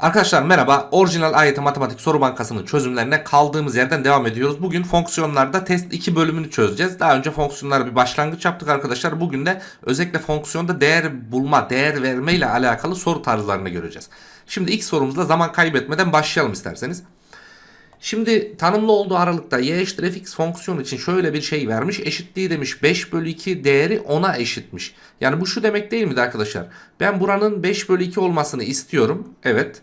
Arkadaşlar merhaba. Orijinal AYT Matematik Soru Bankası'nın çözümlerine kaldığımız yerden devam ediyoruz. Bugün fonksiyonlarda test 2 bölümünü çözeceğiz. Daha önce fonksiyonlara bir başlangıç yaptık arkadaşlar. Bugün de özellikle fonksiyonda değer bulma, değer verme ile alakalı soru tarzlarını göreceğiz. Şimdi ilk sorumuzda zaman kaybetmeden başlayalım isterseniz. Şimdi tanımlı olduğu aralıkta y eşittir fx fonksiyon için şöyle bir şey vermiş. Eşitliği demiş 5 bölü 2 değeri 10'a eşitmiş. Yani bu şu demek değil miydi arkadaşlar? Ben buranın 5 bölü 2 olmasını istiyorum. Evet.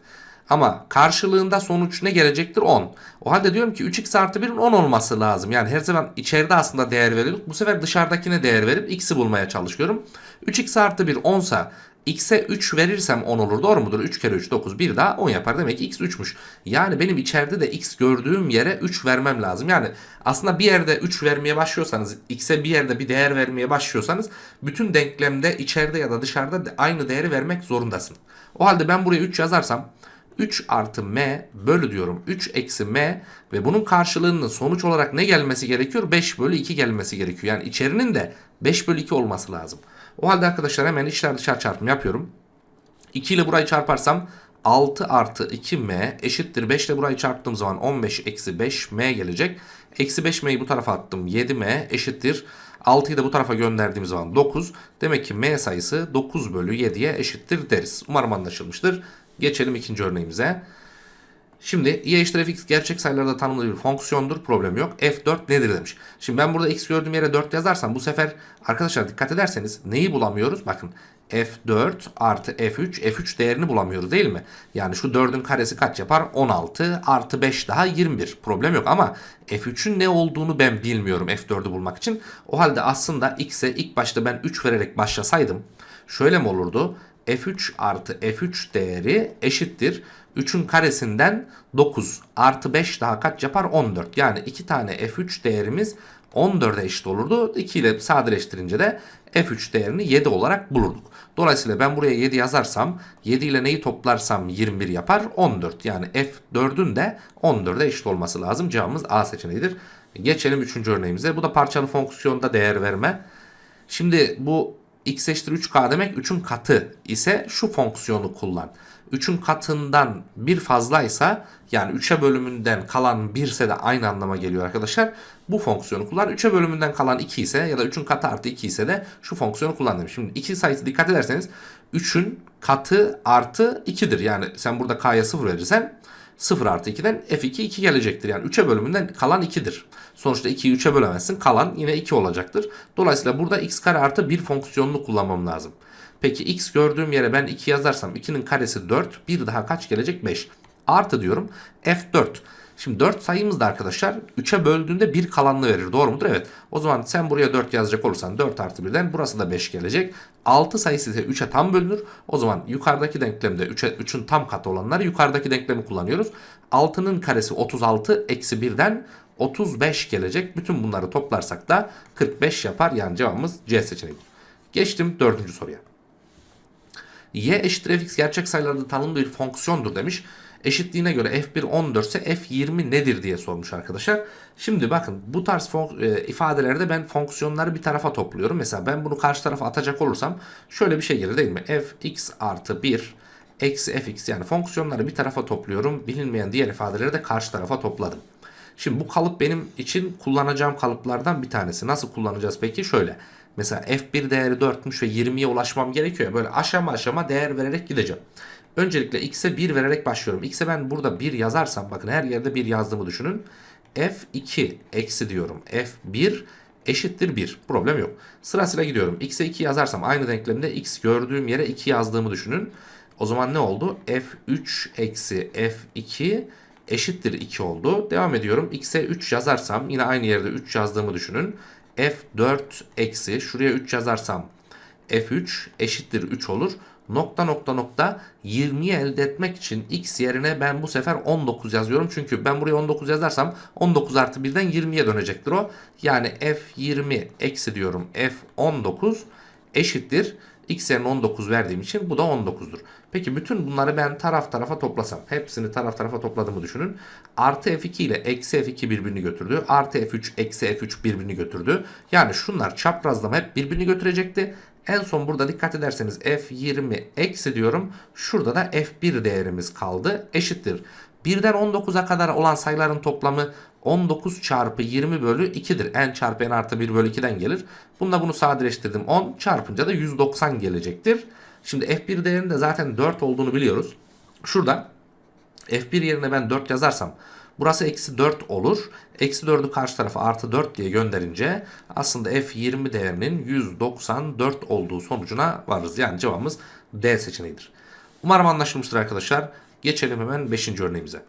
Ama karşılığında sonuç ne gelecektir? 10. O halde diyorum ki 3x artı 1'in 10 olması lazım. Yani her zaman içeride aslında değer veriyorduk. Bu sefer dışarıdakine değer verip x'i bulmaya çalışıyorum. 3x artı 1 10 sa x'e 3 verirsem 10 olur doğru mudur? 3 kere 3 9 bir daha 10 yapar. Demek ki x 3'müş. Yani benim içeride de x gördüğüm yere 3 vermem lazım. Yani aslında bir yerde 3 vermeye başlıyorsanız x'e bir yerde bir değer vermeye başlıyorsanız bütün denklemde içeride ya da dışarıda aynı değeri vermek zorundasın. O halde ben buraya 3 yazarsam 3 artı m bölü diyorum 3 eksi m ve bunun karşılığının sonuç olarak ne gelmesi gerekiyor? 5 bölü 2 gelmesi gerekiyor. Yani içerinin de 5 bölü 2 olması lazım. O halde arkadaşlar hemen içler dışarı çarpım yapıyorum. 2 ile burayı çarparsam 6 artı 2m eşittir 5 ile burayı çarptığım zaman 15 eksi 5m gelecek. Eksi 5m'yi bu tarafa attım 7m eşittir. 6'yı da bu tarafa gönderdiğim zaman 9. Demek ki m sayısı 9 bölü 7'ye eşittir deriz. Umarım anlaşılmıştır. Geçelim ikinci örneğimize. Şimdi y eşittir fx gerçek sayılarda tanımlı bir fonksiyondur. Problem yok. f4 nedir demiş. Şimdi ben burada x gördüğüm yere 4 yazarsam bu sefer arkadaşlar dikkat ederseniz neyi bulamıyoruz? Bakın f4 artı f3 f3 değerini bulamıyoruz değil mi? Yani şu 4'ün karesi kaç yapar? 16 artı 5 daha 21. Problem yok ama f3'ün ne olduğunu ben bilmiyorum f4'ü bulmak için. O halde aslında x'e ilk başta ben 3 vererek başlasaydım şöyle mi olurdu? f3 artı f3 değeri eşittir. 3'ün karesinden 9 artı 5 daha kaç yapar? 14. Yani 2 tane f3 değerimiz 14'e eşit olurdu. 2 ile sadeleştirince de f3 değerini 7 olarak bulurduk. Dolayısıyla ben buraya 7 yazarsam 7 ile neyi toplarsam 21 yapar? 14. Yani f4'ün de 14'e eşit olması lazım. Cevabımız A seçeneğidir. Geçelim 3. örneğimize. Bu da parçalı fonksiyonda değer verme. Şimdi bu x eşittir 3k demek 3'ün katı ise şu fonksiyonu kullan. 3'ün katından bir fazlaysa yani 3'e bölümünden kalan 1 ise de aynı anlama geliyor arkadaşlar. Bu fonksiyonu kullan. 3'e bölümünden kalan 2 ise ya da 3'ün katı artı 2 ise de şu fonksiyonu kullan demiş. Şimdi 2 sayısı dikkat ederseniz 3'ün katı artı 2'dir. Yani sen burada k'ya 0 verirsen 0 artı 2'den f2 2 gelecektir. Yani 3'e bölümünden kalan 2'dir. Sonuçta 2'yi 3'e bölemezsin. Kalan yine 2 olacaktır. Dolayısıyla burada x kare artı 1 fonksiyonunu kullanmam lazım. Peki x gördüğüm yere ben 2 yazarsam 2'nin karesi 4. Bir daha kaç gelecek? 5. Artı diyorum f4. Şimdi 4 sayımız da arkadaşlar 3'e böldüğünde 1 kalanını verir. Doğru mudur? Evet. O zaman sen buraya 4 yazacak olursan 4 artı 1'den burası da 5 gelecek. 6 sayısı ise 3'e tam bölünür. O zaman yukarıdaki denklemde 3'e 3'ün tam katı olanları yukarıdaki denklemi kullanıyoruz. 6'nın karesi 36 eksi 1'den 35 gelecek. Bütün bunları toplarsak da 45 yapar. Yani cevabımız C seçeneği. Geçtim dördüncü soruya. Y eşittir fx gerçek sayılarda tanımlı bir fonksiyondur demiş. Eşitliğine göre f1 14 ise f20 nedir diye sormuş arkadaşlar. Şimdi bakın bu tarz e, ifadelerde ben fonksiyonları bir tarafa topluyorum. Mesela ben bunu karşı tarafa atacak olursam şöyle bir şey gelir değil mi? fx artı 1 eksi fx yani fonksiyonları bir tarafa topluyorum. Bilinmeyen diğer ifadeleri de karşı tarafa topladım. Şimdi bu kalıp benim için kullanacağım kalıplardan bir tanesi. Nasıl kullanacağız peki? Şöyle. Mesela f1 değeri 4'müş ve 20'ye ulaşmam gerekiyor. Böyle aşama aşama değer vererek gideceğim. Öncelikle x'e 1 vererek başlıyorum. x'e ben burada 1 yazarsam bakın her yerde 1 yazdığımı düşünün. f2 eksi diyorum. f1 eşittir 1. Problem yok. Sırasıyla gidiyorum. x'e 2 yazarsam aynı denklemde x gördüğüm yere 2 yazdığımı düşünün. O zaman ne oldu? f3 eksi f2 eşittir 2 oldu. Devam ediyorum. x'e 3 yazarsam yine aynı yerde 3 yazdığımı düşünün. F4 eksi şuraya 3 yazarsam f3 eşittir 3 olur. Nokta nokta nokta 20'yi elde etmek için x yerine ben bu sefer 19 yazıyorum. Çünkü ben buraya 19 yazarsam 19 artı 1'den 20'ye dönecektir o. Yani f20 eksi diyorum f19 eşittir. X yerine 19 verdiğim için bu da 19'dur. Peki bütün bunları ben taraf tarafa toplasam. Hepsini taraf tarafa topladığımı düşünün. Artı F2 ile eksi F2 birbirini götürdü. Artı F3 eksi F3 birbirini götürdü. Yani şunlar çaprazlama hep birbirini götürecekti. En son burada dikkat ederseniz f20 eksi diyorum. Şurada da f1 değerimiz kaldı. Eşittir. 1'den 19'a kadar olan sayıların toplamı 19 çarpı 20 bölü 2'dir. n çarpı n artı 1 bölü 2'den gelir. Bununla bunu sadeleştirdim. 10 çarpınca da 190 gelecektir. Şimdi f1 değerinin de zaten 4 olduğunu biliyoruz. Şurada f1 yerine ben 4 yazarsam burası eksi 4 olur. Eksi 4'ü karşı tarafa artı 4 diye gönderince aslında f20 değerinin 194 olduğu sonucuna varırız. Yani cevabımız D seçeneğidir. Umarım anlaşılmıştır arkadaşlar. Geçelim hemen 5. örneğimize.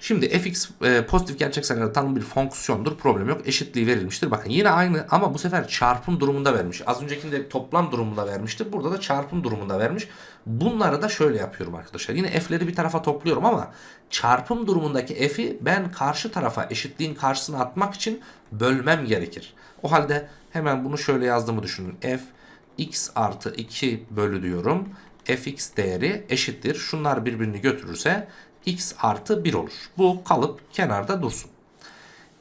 Şimdi fx e, pozitif gerçek sayılara tanımlı bir fonksiyondur. Problem yok. Eşitliği verilmiştir. Bakın yine aynı ama bu sefer çarpım durumunda vermiş. Az öncekinde toplam durumunda vermişti. Burada da çarpım durumunda vermiş. Bunları da şöyle yapıyorum arkadaşlar. Yine f'leri bir tarafa topluyorum ama çarpım durumundaki f'i ben karşı tarafa eşitliğin karşısına atmak için bölmem gerekir. O halde hemen bunu şöyle yazdığımı düşünün. f x artı 2 bölü diyorum. fx değeri eşittir. Şunlar birbirini götürürse x artı 1 olur. Bu kalıp kenarda dursun.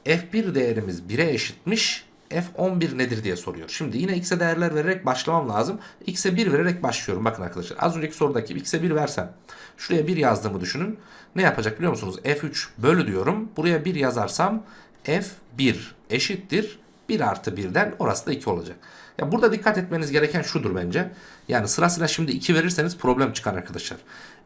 f1 değerimiz 1'e eşitmiş. f11 nedir diye soruyor. Şimdi yine x'e değerler vererek başlamam lazım. x'e 1 vererek başlıyorum. Bakın arkadaşlar az önceki sorudaki x'e 1 versem şuraya 1 yazdığımı düşünün. Ne yapacak biliyor musunuz? f3 bölü diyorum. Buraya 1 yazarsam f1 eşittir 1 artı 1'den orası da 2 olacak. Ya burada dikkat etmeniz gereken şudur bence. Yani sırasıyla şimdi 2 verirseniz problem çıkar arkadaşlar.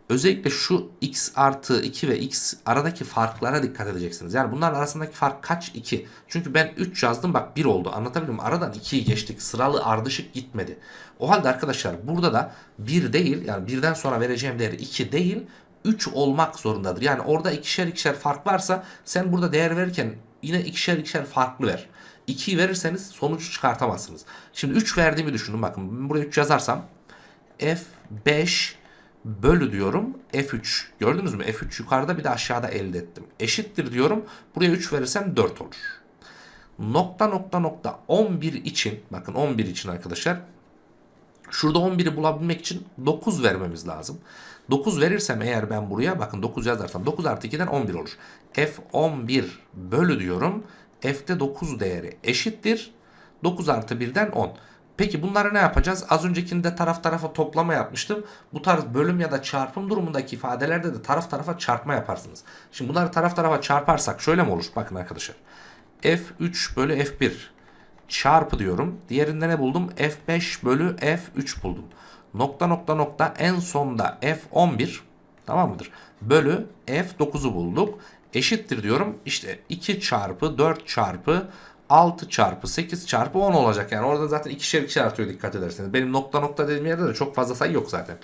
Özellikle şu x artı 2 ve x aradaki farklara dikkat edeceksiniz. Yani bunların arasındaki fark kaç? 2. Çünkü ben 3 yazdım bak 1 oldu. Anlatabildim mi? Aradan 2'yi geçtik. Sıralı ardışık gitmedi. O halde arkadaşlar burada da 1 değil yani birden sonra vereceğim değer 2 değil 3 olmak zorundadır. Yani orada ikişer ikişer fark varsa sen burada değer verirken yine ikişer ikişer farklı ver. 2'yi verirseniz sonucu çıkartamazsınız. Şimdi 3 verdiğimi düşünün bakın buraya 3 yazarsam F5 bölü diyorum F3 gördünüz mü F3 yukarıda bir de aşağıda elde ettim. Eşittir diyorum buraya 3 verirsem 4 olur. Nokta nokta nokta 11 için bakın 11 için arkadaşlar Şurada 11'i bulabilmek için 9 vermemiz lazım. 9 verirsem eğer ben buraya bakın 9 yazarsam 9 artı 2'den 11 olur. F11 bölü diyorum. F'te 9 değeri eşittir. 9 artı 1'den 10. Peki bunları ne yapacağız? Az öncekinde taraf tarafa toplama yapmıştım. Bu tarz bölüm ya da çarpım durumundaki ifadelerde de taraf tarafa çarpma yaparsınız. Şimdi bunları taraf tarafa çarparsak şöyle mi olur? Bakın arkadaşlar. F3 bölü F1 çarpı diyorum. Diğerinde ne buldum? F5 bölü F3 buldum. Nokta nokta nokta en sonda F11 tamam mıdır? Bölü F9'u bulduk. Eşittir diyorum. İşte 2 çarpı 4 çarpı 6 çarpı 8 çarpı 10 olacak. Yani orada zaten ikişer ikişer artıyor dikkat ederseniz. Benim nokta nokta dediğim yerde de çok fazla sayı yok zaten.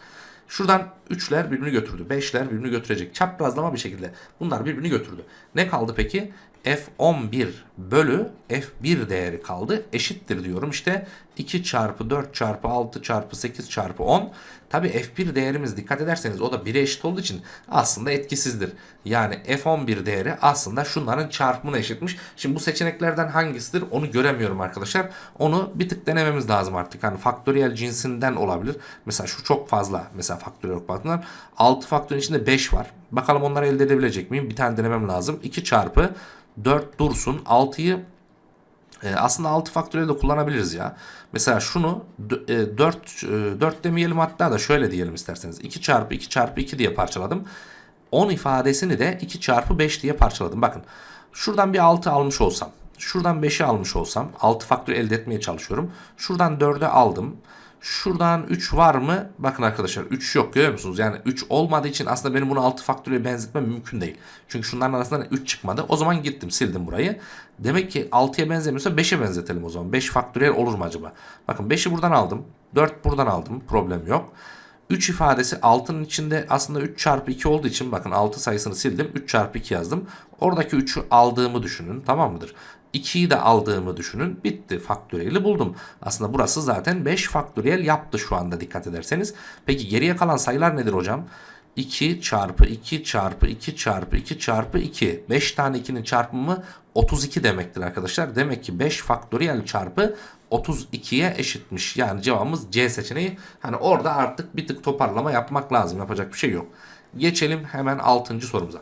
Şuradan 3'ler birbirini götürdü. 5'ler birbirini götürecek. Çaprazlama bir şekilde bunlar birbirini götürdü. Ne kaldı peki? F11 bölü F1 değeri kaldı. Eşittir diyorum. İşte 2 çarpı 4 çarpı 6 çarpı 8 çarpı 10. Tabi F1 değerimiz dikkat ederseniz o da 1'e eşit olduğu için aslında etkisizdir. Yani F11 değeri aslında şunların çarpımına eşitmiş. Şimdi bu seçeneklerden hangisidir onu göremiyorum arkadaşlar. Onu bir tık denememiz lazım artık. Hani faktöriyel cinsinden olabilir. Mesela şu çok fazla. Mesela faktöriyel bakımdan 6 faktörün içinde 5 var. Bakalım onları elde edebilecek miyim? Bir tane denemem lazım. 2 çarpı 4 dursun. 6'yı e, aslında 6 faktöriyel de kullanabiliriz ya. Mesela şunu 4 4 demeyelim hatta da şöyle diyelim isterseniz. 2 çarpı 2 çarpı 2 diye parçaladım. 10 ifadesini de 2 çarpı 5 diye parçaladım. Bakın şuradan bir 6 almış olsam. Şuradan 5'i almış olsam 6 faktör elde etmeye çalışıyorum. Şuradan 4'ü aldım. Şuradan 3 var mı? Bakın arkadaşlar 3 yok görüyor musunuz? Yani 3 olmadığı için aslında benim bunu 6 faktöriyel benzetmem mümkün değil. Çünkü şunların arasından 3 çıkmadı. O zaman gittim sildim burayı. Demek ki 6'ya benzemiyorsa 5'e benzetelim o zaman. 5 faktöriyel olur mu acaba? Bakın 5'i buradan aldım. 4 buradan aldım. Problem yok. 3 ifadesi 6'nın içinde aslında 3 çarpı 2 olduğu için bakın 6 sayısını sildim. 3 çarpı 2 yazdım. Oradaki 3'ü aldığımı düşünün tamam mıdır? 2'yi de aldığımı düşünün. Bitti. Faktöriyeli buldum. Aslında burası zaten 5 faktöriyel yaptı şu anda dikkat ederseniz. Peki geriye kalan sayılar nedir hocam? 2 çarpı 2 çarpı 2 çarpı 2 çarpı 2. 5 tane 2'nin çarpımı 32 demektir arkadaşlar. Demek ki 5 faktöriyel çarpı 32'ye eşitmiş. Yani cevabımız C seçeneği. Hani orada artık bir tık toparlama yapmak lazım. Yapacak bir şey yok. Geçelim hemen 6. sorumuza.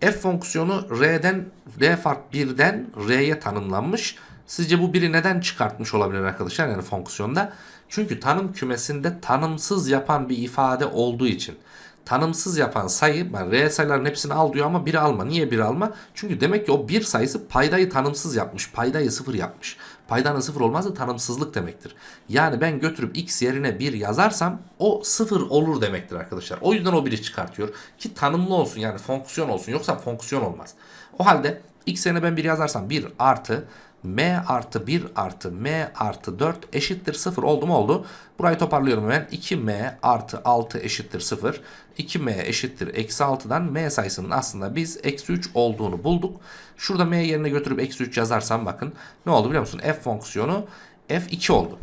F fonksiyonu R'den R fark 1'den R'ye tanımlanmış. Sizce bu biri neden çıkartmış olabilir arkadaşlar yani fonksiyonda? Çünkü tanım kümesinde tanımsız yapan bir ifade olduğu için. Tanımsız yapan sayı, ben reel sayıların hepsini al diyor ama biri alma. Niye biri alma? Çünkü demek ki o bir sayısı paydayı tanımsız yapmış. Paydayı sıfır yapmış. Paydanın sıfır olmazsa tanımsızlık demektir. Yani ben götürüp x yerine 1 yazarsam o sıfır olur demektir arkadaşlar. O yüzden o biri çıkartıyor. Ki tanımlı olsun yani fonksiyon olsun. Yoksa fonksiyon olmaz. O halde x yerine ben 1 yazarsam 1 artı m artı 1 artı m artı 4 eşittir 0 oldu mu oldu. Burayı toparlıyorum hemen. 2m artı 6 eşittir 0. 2m eşittir eksi 6'dan m sayısının aslında biz eksi 3 olduğunu bulduk. Şurada m yerine götürüp eksi 3 yazarsam bakın ne oldu biliyor musun? f fonksiyonu f2 oldu.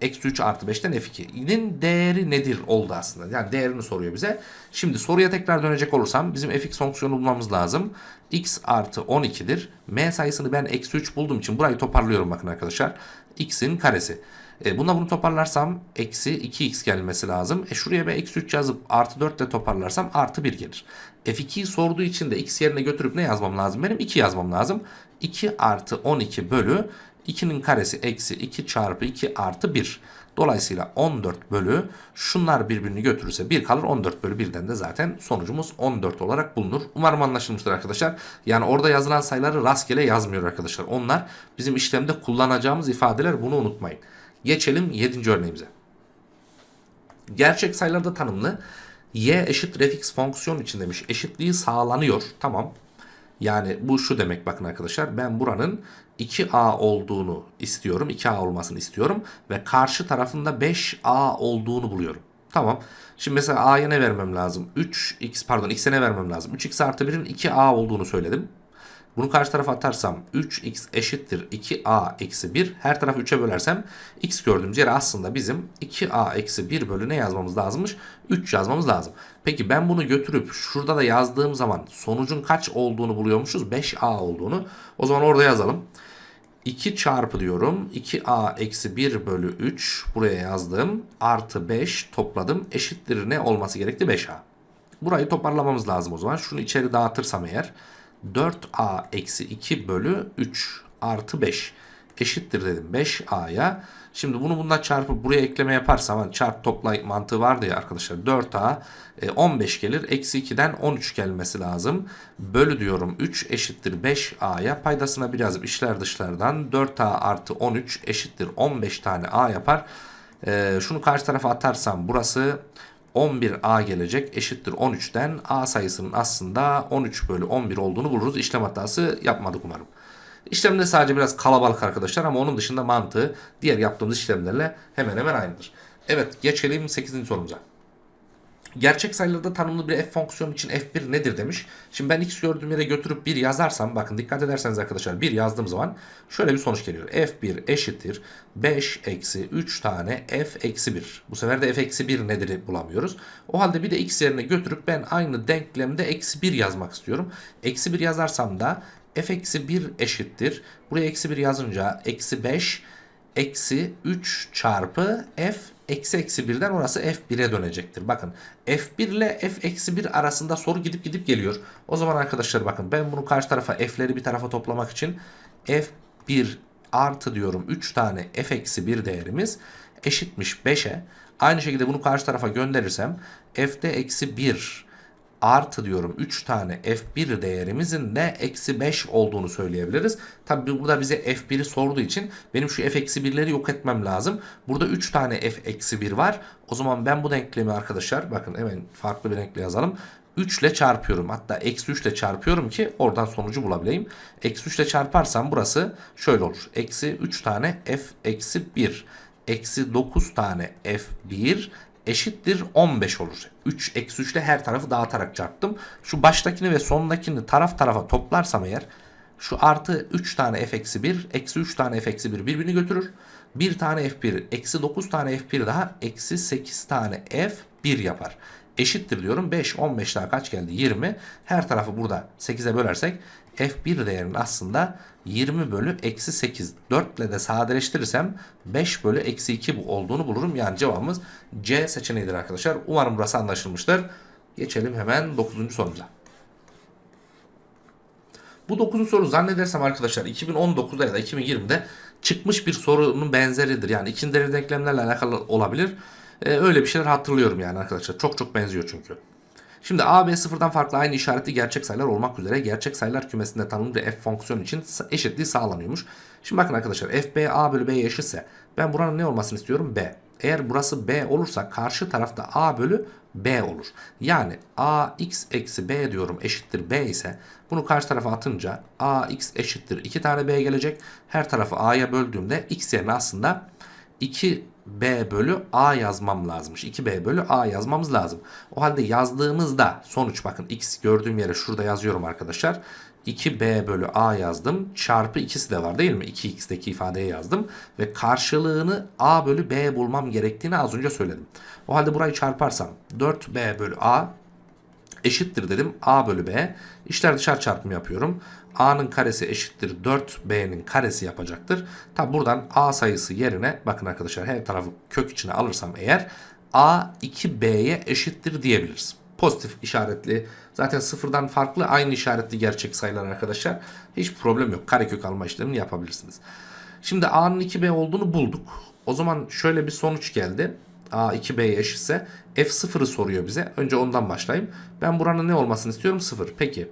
Eksi 3 artı 5'ten f2'nin değeri nedir oldu aslında. Yani değerini soruyor bize. Şimdi soruya tekrar dönecek olursam bizim fx fonksiyonu bulmamız lazım. x artı 12'dir. m sayısını ben eksi 3 bulduğum için burayı toparlıyorum bakın arkadaşlar. x'in karesi. E, buna bunu toparlarsam eksi 2x gelmesi lazım. E şuraya ben eksi 3 yazıp artı 4 ile toparlarsam artı 1 gelir. F2'yi sorduğu için de x yerine götürüp ne yazmam lazım? Benim 2 yazmam lazım. 2 artı 12 bölü 2'nin karesi eksi 2 çarpı 2 artı 1. Dolayısıyla 14 bölü şunlar birbirini götürürse 1 kalır. 14 bölü 1'den de zaten sonucumuz 14 olarak bulunur. Umarım anlaşılmıştır arkadaşlar. Yani orada yazılan sayıları rastgele yazmıyor arkadaşlar. Onlar bizim işlemde kullanacağımız ifadeler bunu unutmayın. Geçelim 7. örneğimize. Gerçek sayılarda tanımlı y eşit refix fonksiyon için demiş. Eşitliği sağlanıyor. Tamam. Yani bu şu demek bakın arkadaşlar. Ben buranın 2a olduğunu istiyorum. 2a olmasını istiyorum. Ve karşı tarafında 5a olduğunu buluyorum. Tamam. Şimdi mesela a'ya ne vermem lazım? 3x pardon x'e ne vermem lazım? 3x artı 1'in 2a olduğunu söyledim. Bunu karşı tarafa atarsam 3x eşittir 2a eksi 1. Her tarafı 3'e bölersem x gördüğümüz yere aslında bizim 2a eksi 1 bölü ne yazmamız lazımmış? 3 yazmamız lazım. Peki ben bunu götürüp şurada da yazdığım zaman sonucun kaç olduğunu buluyormuşuz? 5a olduğunu. O zaman orada yazalım. 2 çarpı diyorum. 2a eksi 1 bölü 3 buraya yazdım. Artı 5 topladım. Eşittir ne olması gerekti? 5a. Burayı toparlamamız lazım o zaman. Şunu içeri dağıtırsam eğer. 4a eksi 2 bölü 3 artı 5 eşittir dedim 5a'ya. Şimdi bunu bununla çarpıp buraya ekleme yaparsam hani çarp topla mantığı vardı ya arkadaşlar 4a e, 15 gelir. Eksi 2'den 13 gelmesi lazım. Bölü diyorum 3 eşittir 5a'ya paydasına bir yazıp işler dışlardan 4a artı 13 eşittir 15 tane a yapar. E, şunu karşı tarafa atarsam burası 11a gelecek eşittir 13'ten a sayısının aslında 13 bölü 11 olduğunu buluruz. İşlem hatası yapmadık umarım. İşlemde sadece biraz kalabalık arkadaşlar ama onun dışında mantığı diğer yaptığımız işlemlerle hemen hemen aynıdır. Evet geçelim 8. sorumuza. Gerçek sayılarda tanımlı bir f fonksiyonu için f1 nedir demiş. Şimdi ben x gördüğüm yere götürüp 1 yazarsam bakın dikkat ederseniz arkadaşlar 1 yazdığım zaman şöyle bir sonuç geliyor. f1 eşittir 5 eksi 3 tane f eksi 1. Bu sefer de f eksi 1 nedir bulamıyoruz. O halde bir de x yerine götürüp ben aynı denklemde eksi 1 yazmak istiyorum. Eksi 1 yazarsam da f eksi 1 eşittir. Buraya eksi 1 yazınca eksi 5 eksi 3 çarpı f eksi eksi 1'den orası f1'e dönecektir. Bakın f1 ile f eksi 1 arasında soru gidip gidip geliyor. O zaman arkadaşlar bakın ben bunu karşı tarafa f'leri bir tarafa toplamak için f1 artı diyorum 3 tane f eksi 1 değerimiz eşitmiş 5'e. Aynı şekilde bunu karşı tarafa gönderirsem f'de eksi 1 artı diyorum 3 tane f1 değerimizin de eksi 5 olduğunu söyleyebiliriz. Tabi burada bize f1'i sorduğu için benim şu f eksi 1'leri yok etmem lazım. Burada 3 tane f eksi 1 var. O zaman ben bu denklemi arkadaşlar bakın hemen farklı bir renkle yazalım. 3 ile çarpıyorum. Hatta eksi 3 ile çarpıyorum ki oradan sonucu bulabileyim. Eksi 3 ile çarparsam burası şöyle olur. Eksi 3 tane f eksi 1. Eksi 9 tane f1 eşittir 15 olur. 3 eksi 3 ile her tarafı dağıtarak çarptım. Şu baştakini ve sondakini taraf tarafa toplarsam eğer şu artı 3 tane f eksi 1 eksi 3 tane f eksi 1 birbirini götürür. 1 tane f1 eksi 9 tane f1 daha eksi 8 tane f1 yapar. Eşittir diyorum 5 15 daha kaç geldi 20 her tarafı burada 8'e bölersek f1 değerinin aslında 20 bölü eksi 8 4 ile de sadeleştirirsem 5 bölü eksi 2 bu olduğunu bulurum. Yani cevabımız C seçeneğidir arkadaşlar. Umarım burası anlaşılmıştır. Geçelim hemen 9. sorumuza. Bu 9. soru zannedersem arkadaşlar 2019'da ya da 2020'de çıkmış bir sorunun benzeridir. Yani ikinci derece denklemlerle alakalı olabilir. Ee, öyle bir şeyler hatırlıyorum yani arkadaşlar. Çok çok benziyor çünkü. Şimdi A, B sıfırdan farklı aynı işaretli gerçek sayılar olmak üzere gerçek sayılar kümesinde tanımlı f fonksiyon için eşitliği sağlanıyormuş. Şimdi bakın arkadaşlar f b a bölü b'ye eşitse ben buranın ne olmasını istiyorum? b. Eğer burası b olursa karşı tarafta a bölü b olur. Yani a x eksi b diyorum eşittir b ise bunu karşı tarafa atınca a x eşittir 2 tane b gelecek. Her tarafı a'ya böldüğümde x yerine aslında 2b bölü a yazmam lazımmış. 2b bölü a yazmamız lazım. O halde yazdığımızda sonuç bakın x gördüğüm yere şurada yazıyorum arkadaşlar. 2b bölü a yazdım. Çarpı ikisi de var değil mi? 2x'teki ifadeye yazdım. Ve karşılığını a bölü b bulmam gerektiğini az önce söyledim. O halde burayı çarparsam 4b bölü a eşittir dedim a bölü b. İşler dışarı çarpımı yapıyorum. A'nın karesi eşittir 4b'nin karesi yapacaktır. Tabi buradan a sayısı yerine bakın arkadaşlar her tarafı kök içine alırsam eğer a 2b'ye eşittir diyebiliriz. Pozitif işaretli zaten sıfırdan farklı aynı işaretli gerçek sayılar arkadaşlar. Hiç problem yok. Karekök alma işlemini yapabilirsiniz. Şimdi a'nın 2b olduğunu bulduk. O zaman şöyle bir sonuç geldi. A 2B'ye eşitse F0'ı soruyor bize. Önce ondan başlayayım. Ben buranın ne olmasını istiyorum? 0. Peki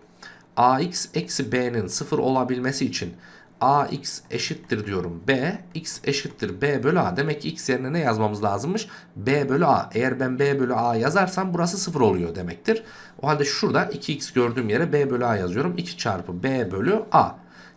AX eksi B'nin 0 olabilmesi için AX eşittir diyorum B. X eşittir B bölü A. Demek ki X yerine ne yazmamız lazımmış? B bölü A. Eğer ben B bölü A yazarsam burası 0 oluyor demektir. O halde şurada 2X gördüğüm yere B bölü A yazıyorum. 2 çarpı B bölü A.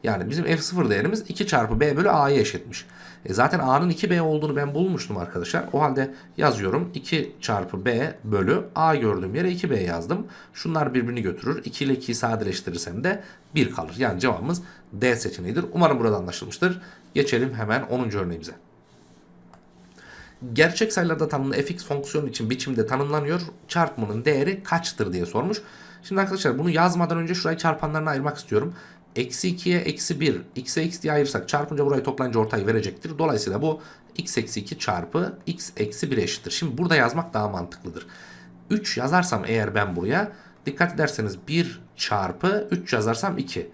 Yani bizim F0 değerimiz 2 çarpı B bölü A'ya eşitmiş. E zaten A'nın 2B olduğunu ben bulmuştum arkadaşlar. O halde yazıyorum 2 çarpı B bölü A gördüğüm yere 2B yazdım. Şunlar birbirini götürür. 2 ile 2'yi sadeleştirirsem de 1 kalır. Yani cevabımız D seçeneğidir. Umarım burada anlaşılmıştır. Geçelim hemen 10. örneğimize. Gerçek sayılarda tanımlı fx fonksiyonu için biçimde tanımlanıyor. Çarpımının değeri kaçtır diye sormuş. Şimdi arkadaşlar bunu yazmadan önce şurayı çarpanlarına ayırmak istiyorum. Eksi 2'ye eksi 1, x'e x diye ayırsak çarpınca burayı toplayınca ortayı verecektir. Dolayısıyla bu x eksi 2 çarpı x eksi 1 eşittir. Şimdi burada yazmak daha mantıklıdır. 3 yazarsam eğer ben buraya dikkat ederseniz 1 çarpı 3 yazarsam 2.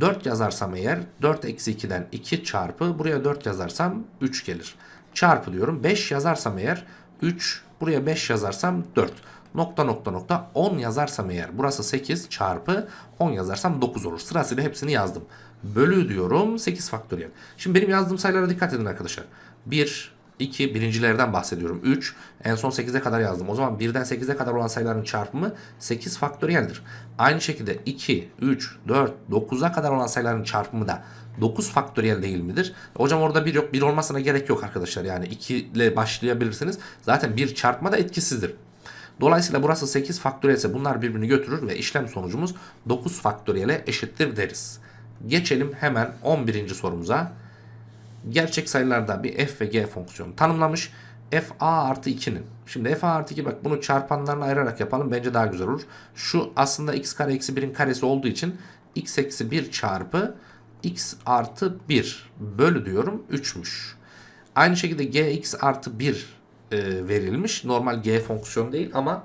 4 yazarsam eğer 4 eksi 2'den 2 çarpı buraya 4 yazarsam 3 gelir. Çarpı diyorum 5 yazarsam eğer 3 buraya 5 yazarsam 4 nokta nokta nokta 10 yazarsam eğer burası 8 çarpı 10 yazarsam 9 olur. Sırasıyla hepsini yazdım. Bölü diyorum 8 faktöriyel. Şimdi benim yazdığım sayılara dikkat edin arkadaşlar. 1, 2 birincilerden bahsediyorum. 3 en son 8'e kadar yazdım. O zaman 1'den 8'e kadar olan sayıların çarpımı 8 faktöriyeldir. Aynı şekilde 2, 3, 4, 9'a kadar olan sayıların çarpımı da 9 faktöriyel değil midir? Hocam orada 1 yok. 1 olmasına gerek yok arkadaşlar. Yani 2 ile başlayabilirsiniz. Zaten 1 çarpma da etkisizdir. Dolayısıyla burası 8 faktöriyel ise bunlar birbirini götürür ve işlem sonucumuz 9 faktöriyele eşittir deriz. Geçelim hemen 11. sorumuza. Gerçek sayılarda bir f ve g fonksiyonu tanımlamış. f a artı 2'nin. Şimdi f a artı 2 bak bunu çarpanlarına ayırarak yapalım. Bence daha güzel olur. Şu aslında x kare eksi 1'in karesi olduğu için x eksi 1 çarpı x artı 1 bölü diyorum 3'müş. Aynı şekilde gx artı 1 e, verilmiş. Normal g fonksiyonu değil ama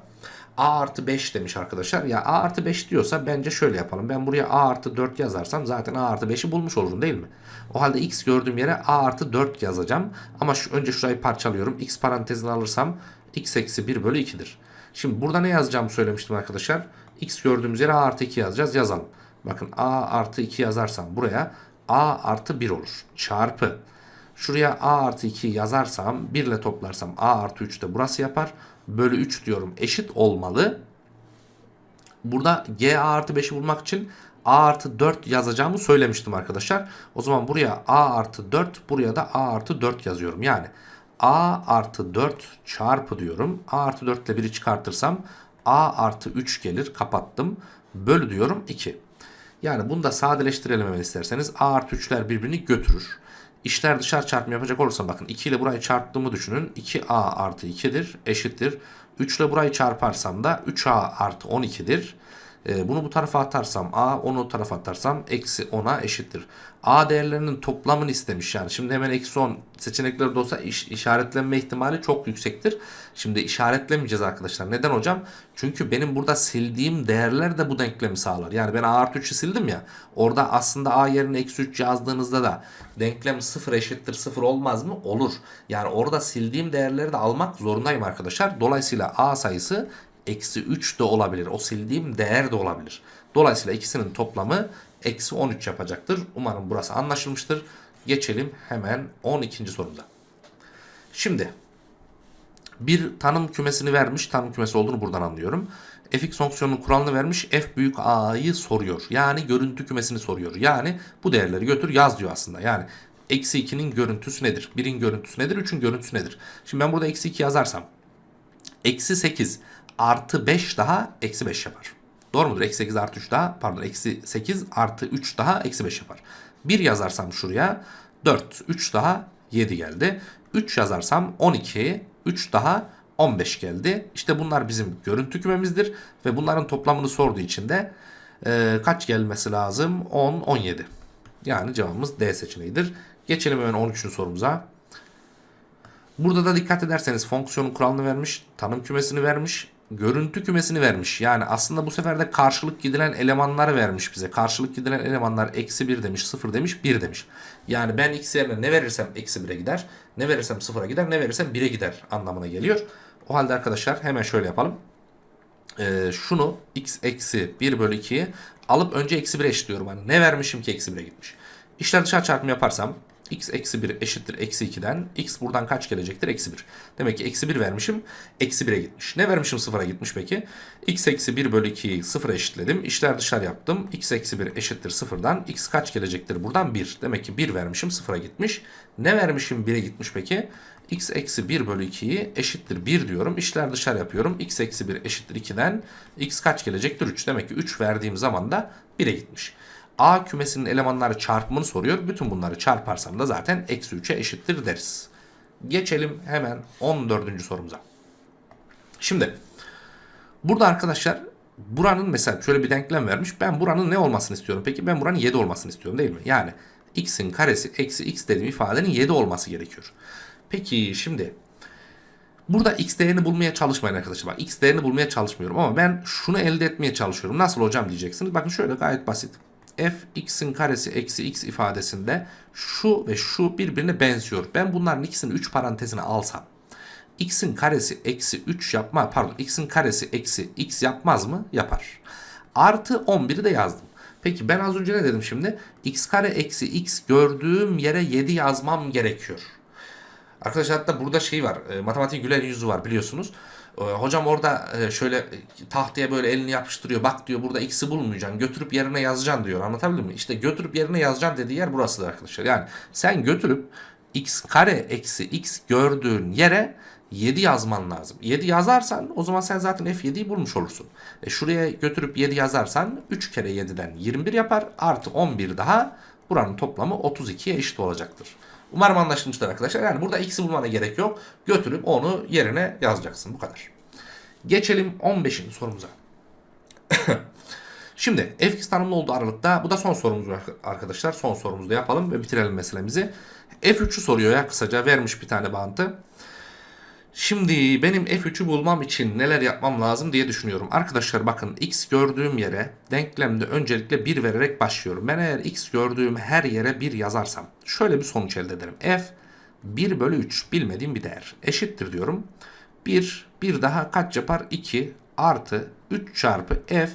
a artı 5 demiş arkadaşlar. Ya a artı 5 diyorsa bence şöyle yapalım. Ben buraya a artı 4 yazarsam zaten a artı 5'i bulmuş olurum değil mi? O halde x gördüğüm yere a artı 4 yazacağım. Ama şu, önce şurayı parçalıyorum. x parantezini alırsam x eksi 1 bölü 2'dir. Şimdi burada ne yazacağımı söylemiştim arkadaşlar. x gördüğümüz yere a artı 2 yazacağız. Yazalım. Bakın a artı 2 yazarsam buraya a artı 1 olur. Çarpı. Şuraya a artı 2 yazarsam 1 ile toplarsam a artı 3 de burası yapar. Bölü 3 diyorum eşit olmalı. Burada g a artı 5'i bulmak için a artı 4 yazacağımı söylemiştim arkadaşlar. O zaman buraya a artı 4 buraya da a artı 4 yazıyorum. Yani a artı 4 çarpı diyorum. a artı 4 ile 1'i çıkartırsam a artı 3 gelir kapattım. Bölü diyorum 2. Yani bunu da sadeleştirelim hemen isterseniz. a artı 3'ler birbirini götürür. İşler dışarı çarpımı yapacak olursam bakın 2 ile burayı çarptığımı düşünün. 2a artı 2'dir eşittir. 3 ile burayı çarparsam da 3a artı 12'dir. E, bunu bu tarafa atarsam a onu tarafa atarsam eksi 10'a eşittir. A değerlerinin toplamını istemiş yani. Şimdi hemen eksi 10 seçenekleri de olsa iş, işaretlenme ihtimali çok yüksektir. Şimdi işaretlemeyeceğiz arkadaşlar. Neden hocam? Çünkü benim burada sildiğim değerler de bu denklemi sağlar. Yani ben a artı 3'ü sildim ya. Orada aslında a yerine eksi 3 yazdığınızda da denklem 0 eşittir 0 olmaz mı? Olur. Yani orada sildiğim değerleri de almak zorundayım arkadaşlar. Dolayısıyla a sayısı eksi 3 de olabilir. O sildiğim değer de olabilir. Dolayısıyla ikisinin toplamı eksi 13 yapacaktır. Umarım burası anlaşılmıştır. Geçelim hemen 12. sorumuza. Şimdi bir tanım kümesini vermiş. Tanım kümesi olduğunu buradan anlıyorum. fx fonksiyonunun kuralını vermiş. f büyük a'yı soruyor. Yani görüntü kümesini soruyor. Yani bu değerleri götür yaz diyor aslında. Yani eksi 2'nin görüntüsü nedir? 1'in görüntüsü nedir? 3'ün görüntüsü nedir? Şimdi ben burada eksi 2 yazarsam eksi 8 artı 5 daha eksi 5 yapar. Doğru mudur? Eksi 8 artı 3 daha pardon eksi 8 artı 3 daha eksi 5 yapar. 1 yazarsam şuraya 4 3 daha 7 geldi. 3 yazarsam 12 3 daha 15 geldi. İşte bunlar bizim görüntü kümemizdir ve bunların toplamını sorduğu için de e, kaç gelmesi lazım? 10 17. Yani cevabımız D seçeneğidir. Geçelim hemen 13. sorumuza. Burada da dikkat ederseniz fonksiyonun kuralını vermiş, tanım kümesini vermiş, görüntü kümesini vermiş. Yani aslında bu sefer de karşılık gidilen elemanları vermiş bize. Karşılık gidilen elemanlar eksi 1 demiş, 0 demiş, 1 demiş. Yani ben x yerine ne verirsem eksi 1'e gider, ne verirsem 0'a gider, ne verirsem 1'e gider anlamına geliyor. O halde arkadaşlar hemen şöyle yapalım. Ee, şunu x eksi 1 bölü 2'yi alıp önce eksi 1'e eşitliyorum. Hani ne vermişim ki eksi 1'e gitmiş. İşler dışarı çarpımı yaparsam x eksi 1 eşittir eksi 2'den x buradan kaç gelecektir? Eksi 1. Demek ki eksi 1 vermişim eksi 1'e gitmiş. Ne vermişim 0'a gitmiş peki? x eksi 1 bölü 2'yi 0'a eşitledim. İşler dışarı yaptım. x eksi 1 eşittir 0'dan x kaç gelecektir buradan? 1. Demek ki 1 vermişim 0'a gitmiş. Ne vermişim 1'e gitmiş peki? x eksi 1 bölü 2'yi eşittir 1 diyorum. İşler dışarı yapıyorum. x eksi 1 eşittir 2'den x kaç gelecektir? 3. Demek ki 3 verdiğim zaman da 1'e gitmiş. A kümesinin elemanları çarpımını soruyor. Bütün bunları çarparsam da zaten eksi 3'e eşittir deriz. Geçelim hemen 14. sorumuza. Şimdi burada arkadaşlar buranın mesela şöyle bir denklem vermiş. Ben buranın ne olmasını istiyorum? Peki ben buranın 7 olmasını istiyorum değil mi? Yani x'in karesi eksi x dediğim ifadenin 7 olması gerekiyor. Peki şimdi Burada x değerini bulmaya çalışmayın arkadaşlar. Bak x değerini bulmaya çalışmıyorum ama ben şunu elde etmeye çalışıyorum. Nasıl hocam diyeceksiniz. Bakın şöyle gayet basit f x'in karesi eksi x ifadesinde şu ve şu birbirine benziyor. Ben bunların ikisini 3 parantezine alsam x'in karesi eksi 3 yapma pardon x'in karesi eksi x yapmaz mı? Yapar. Artı 11'i de yazdım. Peki ben az önce ne dedim şimdi? x kare eksi x gördüğüm yere 7 yazmam gerekiyor. Arkadaşlar hatta burada şey var. E, matematik gülen yüzü var biliyorsunuz. E, hocam orada e, şöyle e, tahtaya böyle elini yapıştırıyor. Bak diyor burada x'i bulmayacaksın. Götürüp yerine yazacaksın diyor. Anlatabildim mi? İşte götürüp yerine yazacaksın dediği yer burasıdır arkadaşlar. Yani sen götürüp x kare eksi x gördüğün yere 7 yazman lazım. 7 yazarsan o zaman sen zaten f7'yi bulmuş olursun. E şuraya götürüp 7 yazarsan 3 kere 7'den 21 yapar. Artı 11 daha buranın toplamı 32'ye eşit olacaktır. Umarım anlaşılmıştır arkadaşlar. Yani burada x'i bulmana gerek yok. Götürüp onu yerine yazacaksın. Bu kadar. Geçelim 15. sorumuza. Şimdi fx tanımlı olduğu aralıkta bu da son sorumuz arkadaşlar. Son sorumuzu da yapalım ve bitirelim meselemizi. F3'ü soruyor ya kısaca vermiş bir tane bantı. Şimdi benim F3'ü bulmam için neler yapmam lazım diye düşünüyorum. Arkadaşlar bakın x gördüğüm yere denklemde öncelikle 1 vererek başlıyorum. Ben eğer x gördüğüm her yere 1 yazarsam şöyle bir sonuç elde ederim. F 1 bölü 3 bilmediğim bir değer eşittir diyorum. 1, 1 daha kaç yapar? 2 artı 3 çarpı f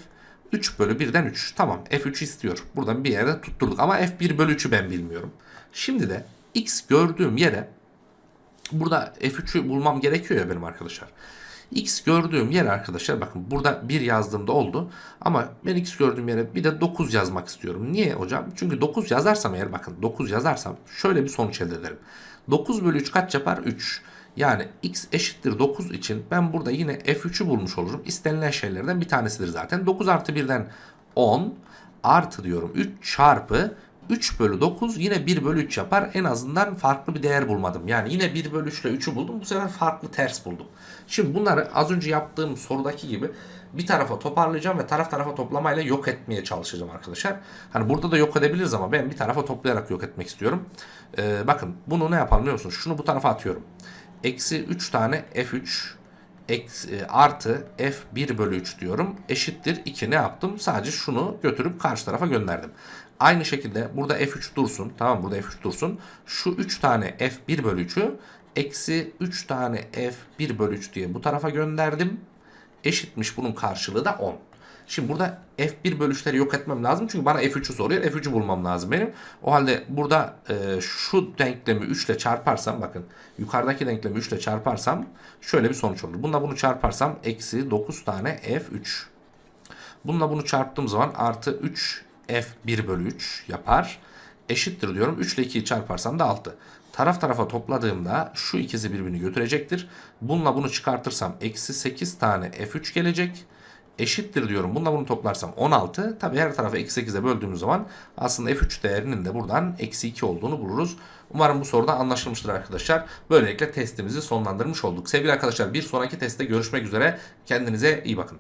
3 bölü 1'den 3. Tamam f3 istiyor. Buradan bir yere tutturduk ama f1 bölü 3'ü ben bilmiyorum. Şimdi de x gördüğüm yere Burada F3'ü bulmam gerekiyor ya benim arkadaşlar. X gördüğüm yer arkadaşlar bakın burada 1 yazdığımda oldu. Ama ben X gördüğüm yere bir de 9 yazmak istiyorum. Niye hocam? Çünkü 9 yazarsam eğer bakın 9 yazarsam şöyle bir sonuç elde ederim. 9 bölü 3 kaç yapar? 3. Yani x eşittir 9 için ben burada yine f3'ü bulmuş olurum. İstenilen şeylerden bir tanesidir zaten. 9 artı 1'den 10 artı diyorum 3 çarpı 3 bölü 9 yine 1 bölü 3 yapar. En azından farklı bir değer bulmadım. Yani yine 1 bölü 3 ile 3'ü buldum. Bu sefer farklı ters buldum. Şimdi bunları az önce yaptığım sorudaki gibi bir tarafa toparlayacağım ve taraf tarafa toplamayla yok etmeye çalışacağım arkadaşlar. Hani burada da yok edebiliriz ama ben bir tarafa toplayarak yok etmek istiyorum. Ee, bakın bunu ne yapalım biliyor musunuz? Şunu bu tarafa atıyorum. Eksi 3 tane F3 eksi, e, artı F1 bölü 3 diyorum. Eşittir 2 ne yaptım? Sadece şunu götürüp karşı tarafa gönderdim. Aynı şekilde burada F3 dursun. Tamam burada F3 dursun. Şu 3 tane F1 bölü 3'ü eksi 3 tane F1 bölü 3 diye bu tarafa gönderdim. Eşitmiş bunun karşılığı da 10. Şimdi burada F1 bölüşleri yok etmem lazım. Çünkü bana F3'ü soruyor. F3'ü bulmam lazım benim. O halde burada e, şu denklemi 3 ile çarparsam bakın yukarıdaki denklemi 3 ile çarparsam şöyle bir sonuç olur. Bununla bunu çarparsam eksi 9 tane F3. Bununla bunu çarptığım zaman artı 3 F1 bölü 3 yapar. Eşittir diyorum. 3 ile 2'yi çarparsam da 6. Taraf tarafa topladığımda şu ikisi birbirini götürecektir. Bununla bunu çıkartırsam eksi 8 tane F3 gelecek. Eşittir diyorum. Bununla bunu toplarsam 16. Tabi her tarafı eksi 8'e böldüğümüz zaman aslında F3 değerinin de buradan eksi 2 olduğunu buluruz. Umarım bu soruda anlaşılmıştır arkadaşlar. Böylelikle testimizi sonlandırmış olduk. Sevgili arkadaşlar bir sonraki testte görüşmek üzere. Kendinize iyi bakın.